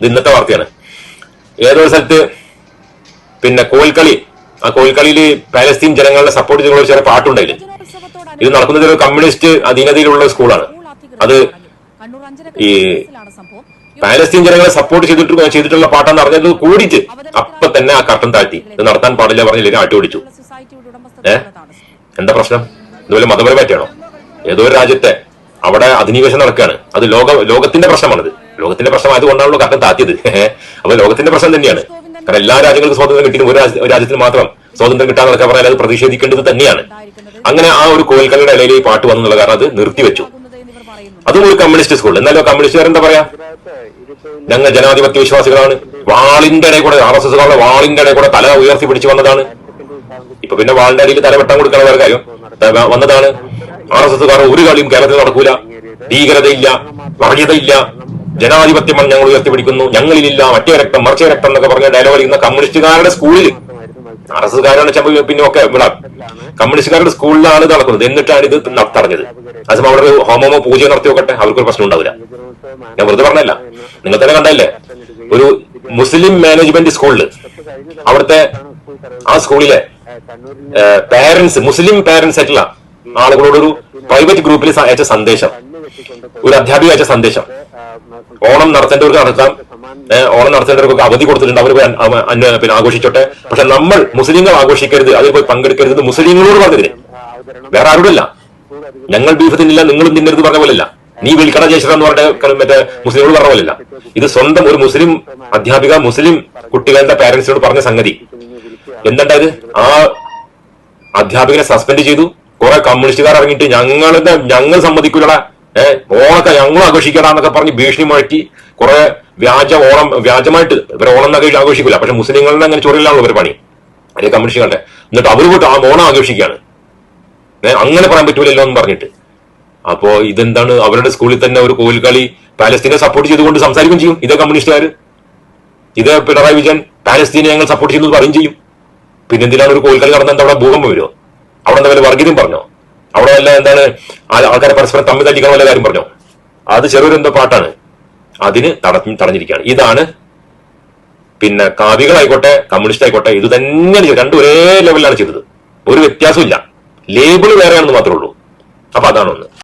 ഇത് ഇന്നത്തെ വാർത്തയാണ്. ഏതൊരു സ്ഥലത്ത് പിന്നെ കോൽക്കളി ആ കോൽക്കളിയിൽ പാലസ്തീൻ ജനങ്ങളുടെ സപ്പോർട്ട് ചെയ്തുള്ള ചില പാട്ടുണ്ടായില്ലേ? ഇത് നടക്കുന്നത് ഒരു കമ്മ്യൂണിസ്റ്റ് അധീനതയിലുള്ള സ്കൂളാണ്. അത് ഈ പാലസ്തീൻ ജനങ്ങളെ സപ്പോർട്ട് ചെയ്തിട്ട് ചെയ്തിട്ടുള്ള പാട്ടാന്ന് അറിഞ്ഞത് കൂടിയിട്ട് അപ്പൊ തന്നെ ആ കർട്ടൻ താഴ്ത്തി. ഇത് നടത്താൻ പാടില്ല പറഞ്ഞില്ലെങ്കിൽ ആട്ടി ഓടിച്ചു. ഏ? എന്താ പ്രശ്നം? ഇതുപോലെ മതപരമായിട്ടാണോ? ഏതോ ഒരു രാജ്യത്തെ അവിടെ അധിനിവേശം നടക്കുകയാണ്. അത് ലോക ലോകത്തിന്റെ പ്രശ്നമാണിത്. ലോകത്തിന്റെ പ്രശ്നം ആയതുകൊണ്ടാണല്ലോ കാരണം താത്തിയത്. അപ്പൊ ലോകത്തിന്റെ പ്രശ്നം തന്നെയാണ്. കാരണം എല്ലാ രാജ്യങ്ങൾക്കും സ്വാതന്ത്ര്യം കിട്ടിയും ഒരു രാജ്യ- രാജ്യത്തിന് മാത്രം സ്വാതന്ത്ര്യം കിട്ടാന്നൊക്കെ പറഞ്ഞാൽ അത് പ്രതിഷേധിക്കേണ്ടത് തന്നെയാണ്. അങ്ങനെ ആ ഒരു കോൽക്കലയുടെ ഇടയിൽ ഈ പാട്ട് വന്നുള്ള കാരണം അത് നിർത്തിവെച്ചു. അതും ഒരു കമ്മ്യൂണിസ്റ്റ് സ്കൂൾ. എന്നാലോ കമ്മ്യൂണിസ്റ്റുകാർ എന്താ പറയാ? ഞങ്ങൾ ജനാധിപത്യ വിശ്വാസികളാണ്. വാളിന്റെ ഇടയിൽ കൂടെ ആർ എസ് എസ് വാളിന്റെ ഇടയിൽ കൂടെ തല ഉയർത്തി പിടിച്ചു വന്നതാണ്. ഇപ്പൊ പിന്നെ വാളിന്റെ അടിയിൽ തല വെട്ടാൻ കൊടുക്കണ വേറെ കാര്യം. വന്നതാണ്. ആർ എസ് എസ് ഒരു കളിയും കേരളത്തിൽ നടക്കൂല. ഭീകരതയില്ല വർഗീയതയില്ല. ജനാധിപത്യമാണ് ഞങ്ങൾ ഉയർത്തിപ്പിടിക്കുന്നു. ഞങ്ങളിലില്ല മറ്റേ രക്തം മറിച്ചേ രക്തം എന്നൊക്കെ പറഞ്ഞ ഡയലോഗ് ഇന്ന് കമ്മ്യൂണിസ്റ്റുകാരുടെ സ്കൂളിൽ ആർ എസ് ചെമ്പ പിന്നെ ഒക്കെ കമ്മ്യൂണിസ്റ്റുകാരുടെ സ്കൂളിലാണ് നടക്കുന്നത്. എന്നിട്ടാണ് ഇത് ന- തടഞ്ഞത്. അതേസമയം അവിടെ ഒരു ഹോമമോ പൂജ നടത്തി നോക്കട്ടെ അവർക്കൊരു പ്രശ്നം ഉണ്ടാവില്ല. ഞാൻ വെറുതെ പറഞ്ഞല്ല നിങ്ങൾ തന്നെ കണ്ടല്ലേ ഒരു മുസ്ലിം മാനേജ്മെന്റ് സ്കൂളിൽ അവിടുത്തെ ആ സ്കൂളിലെ പാരന്റ്സ് മുസ്ലിം പാരന്റ്സ് ആയിട്ടുള്ള ആളുകളോടൊരു പ്രൈവറ്റ് ഗ്രൂപ്പിൽ അയച്ച സന്ദേശം. ഒരു അധ്യാപിക അയച്ച സന്ദേശം. ഓണം നടത്തേണ്ടവർക്ക് നടത്താം ഓണം നടത്തേണ്ടവർക്കൊക്കെ അവധി കൊടുത്തിട്ടുണ്ട്. അവർ പിന്നെ ആഘോഷിച്ചോട്ടെ. പക്ഷെ നമ്മൾ മുസ്ലിങ്ങൾ ആഘോഷിക്കരുത്. അതിൽ പോയി പങ്കെടുക്കരുത് മുസ്ലിങ്ങളോട് പറഞ്ഞതിന്. വേറെ ആരോടല്ല ഞങ്ങൾ ബീഫ് തിന്നില്ല നിങ്ങളും തിന്നരുത് പറഞ്ഞ പോലല്ല നീ വിൽക്കണ ജയശ്ര എന്ന് പറഞ്ഞ മറ്റേ മുസ്ലിങ്ങളോട് പറഞ്ഞ പോലല്ല ഇത് സ്വന്തം ഒരു മുസ്ലിം അധ്യാപിക മുസ്ലിം കുട്ടികളുടെ പാരന്റ്സിനോട് പറഞ്ഞ സംഗതി. എന്തുണ്ടായത്? ആ അധ്യാപകനെ സസ്പെൻഡ് ചെയ്തു. കുറെ കമ്മ്യൂണിസ്റ്റുകാർ ഇറങ്ങിയിട്ട് ഞങ്ങളുടെ ഞങ്ങൾ സമ്മതിക്കൂലടാ. ഏഹ് ഓണൊക്കെ ഞങ്ങൾ ആഘോഷിക്കടാന്നൊക്കെ പറഞ്ഞ് ഭീഷണി മുഴക്കി കുറെ വ്യാജ ഓണം വ്യാജമായിട്ട് ഇവർ ഓണം എന്നൊക്കെ ആഘോഷിക്കില്ല പക്ഷെ മുസ്ലിങ്ങളുടെ അങ്ങനെ ചൊറിയിലാണല്ലോ ഒരു പണി. അതേ കമ്മ്യൂണിസ്റ്റുകളുടെ എന്നിട്ട് അവർ പോയിട്ട് ആ ഓണം ആഘോഷിക്കുകയാണ്. ഏഹ് അങ്ങനെ പറയാൻ പറ്റൂലല്ലോ എന്ന് പറഞ്ഞിട്ട്. അപ്പോ ഇതെന്താണ്? അവരുടെ സ്കൂളിൽ തന്നെ ഒരു കോൽക്കളി പാലസ്തീനെ സപ്പോർട്ട് ചെയ്തുകൊണ്ട് സംസാരിക്കുകയും ചെയ്യും. ഇതേ കമ്മ്യൂണിസ്റ്റുകാർ ഇതേ പിണറായി വിജയൻ പാലസ്തീനെ ഞങ്ങൾ സപ്പോർട്ട് ചെയ്യുന്നത് പറയും ചെയ്യും. പിന്നെന്തിനാണ് ഒരു കോൽക്കളി നടന്നത് അവിടെ ഭൂകമ്പം വരുമോ അവിടെ എന്താ വർഗീയം പറഞ്ഞോ? അവിടെ വല്ല എന്താണ് ആൾക്കാരെ പരസ്പരം തമ്മിൽ തല്ലിക്കണം വല്ല കാര്യം പറഞ്ഞോ? അത് ചെറിയൊരു എന്തോ പാട്ടാണ്. അതിന് തടഞ്ഞ് തടഞ്ഞിരിക്കുകയാണ്. ഇതാണ് പിന്നെ കാവികളായിക്കോട്ടെ കമ്മ്യൂണിസ്റ്റ് ആയിക്കോട്ടെ ഇത് തന്നെയാണ്. രണ്ടും ഒരേ ലെവലിലാണ് ചെയ്തത്. ഒരു വ്യത്യാസമില്ല ലേബിൾ വേറെയാണെന്ന് മാത്രമേ ഉള്ളൂ. അപ്പൊ അതാണ് ഒന്ന്.